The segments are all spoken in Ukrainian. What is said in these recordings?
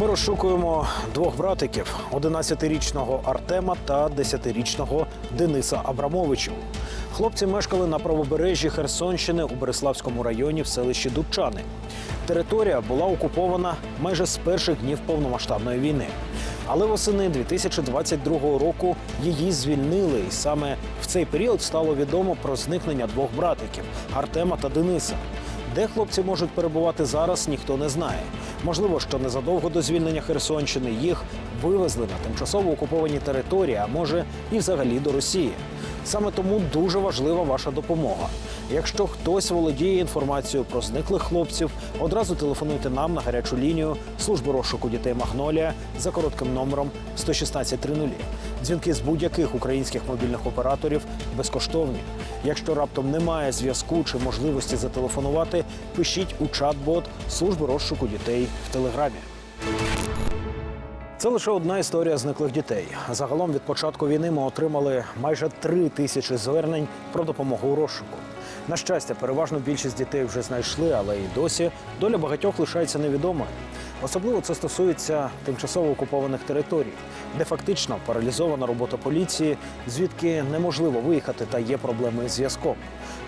Ми розшукуємо двох братиків: 11-річного Артема та 10-річного Дениса Абрамовичів. Хлопці мешкали на правобережжі Херсонщини у Береславському районі в селищі Дудчани. Територія була окупована майже з перших днів повномасштабної війни. Але восени 2022 року її звільнили, і саме в цей період стало відомо про зникнення двох братиків Артема та Дениса. Де хлопці можуть перебувати зараз, ніхто не знає. Можливо, що незадовго до звільнення Херсонщини їх вивезли на тимчасово окуповані території, а може і взагалі до Росії. Саме тому дуже важлива ваша допомога. Якщо хтось володіє інформацією про зниклих хлопців, одразу телефонуйте нам на гарячу лінію служби розшуку дітей Магнолія за коротким номером 11630. Дзвінки з будь-яких українських мобільних операторів безкоштовні. Якщо раптом немає зв'язку чи можливості зателефонувати, пишіть у чат-бот служби розшуку дітей в телеграмі. Це лише одна історія зниклих дітей. Загалом від початку війни ми отримали майже три тисячі звернень про допомогу у розшуку. На щастя, переважну більшість дітей вже знайшли, але і досі доля багатьох лишається невідомою. Особливо це стосується тимчасово окупованих територій, де фактично паралізована робота поліції, звідки неможливо виїхати та є проблеми із зв'язком.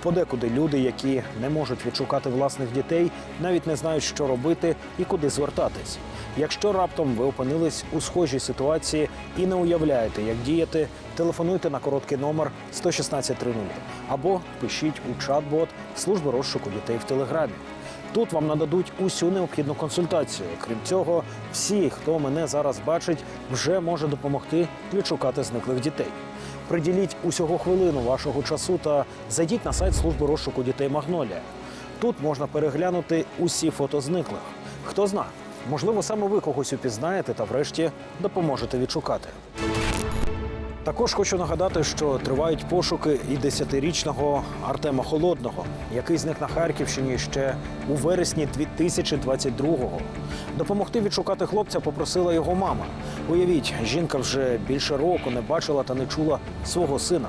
Подекуди люди, які не можуть відшукати власних дітей, навіть не знають, що робити і куди звертатись. Якщо раптом ви опинились у схожій ситуації і не уявляєте, як діяти, телефонуйте на короткий номер 11630 або пишіть у чат-бот служби розшуку дітей в телеграмі. Тут вам нададуть усю необхідну консультацію. Крім цього, всі, хто мене зараз бачить, вже може допомогти відшукати зниклих дітей. Приділіть усього хвилину вашого часу та зайдіть на сайт служби розшуку дітей Магнолія. Тут можна переглянути усі фото зниклих. Хто зна, можливо, саме ви когось упізнаєте та врешті допоможете відшукати. Також хочу нагадати, що тривають пошуки і 10-річного Артема Холодного, який зник на Харківщині ще у вересні 2022-го. Допомогти відшукати хлопця попросила його мама. Уявіть, жінка вже більше року не бачила та не чула свого сина.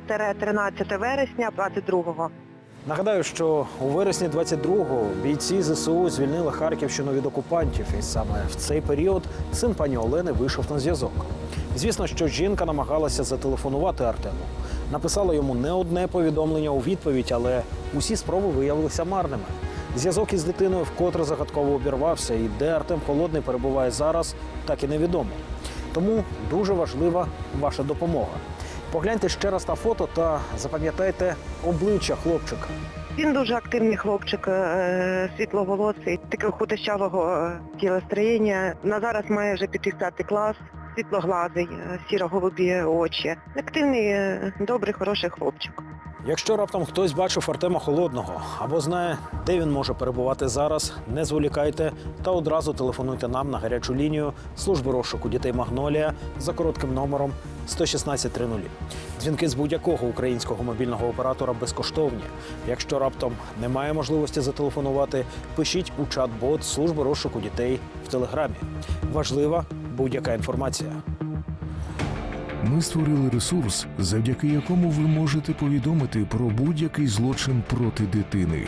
10-13 вересня 22-го. Нагадаю, що у вересні 22-го бійці ЗСУ звільнили Харківщину від окупантів, і саме в цей період син пані Олени вийшов на зв'язок. Звісно, що жінка намагалася зателефонувати Артему. Написала йому не одне повідомлення у відповідь, але усі спроби виявилися марними. Зв'язок із дитиною вкотре загадково обірвався, і де Артем Холодний перебуває зараз, так і невідомо. Тому дуже важлива ваша допомога. Погляньте ще раз на фото та запам'ятайте обличчя хлопчика. Він дуже активний хлопчик, е, світловолосий, такого худощавого е, тілостроєння. На зараз має вже піти в п'ятий клас, світлоглазий, е, сіро-голубі очі. Активний, добрий, хороший хлопчик. Якщо раптом хтось бачив Артема Холодного або знає, де він може перебувати зараз, не зволікайте та одразу телефонуйте нам на гарячу лінію служби розшуку дітей Магнолія за коротким номером 11630. Дзвінки з будь-якого українського мобільного оператора безкоштовні. Якщо раптом немає можливості зателефонувати, пишіть у чат-бот служби розшуку дітей в телеграмі. Важлива будь-яка інформація. Ми створили ресурс, завдяки якому ви можете повідомити про будь-який злочин проти дитини.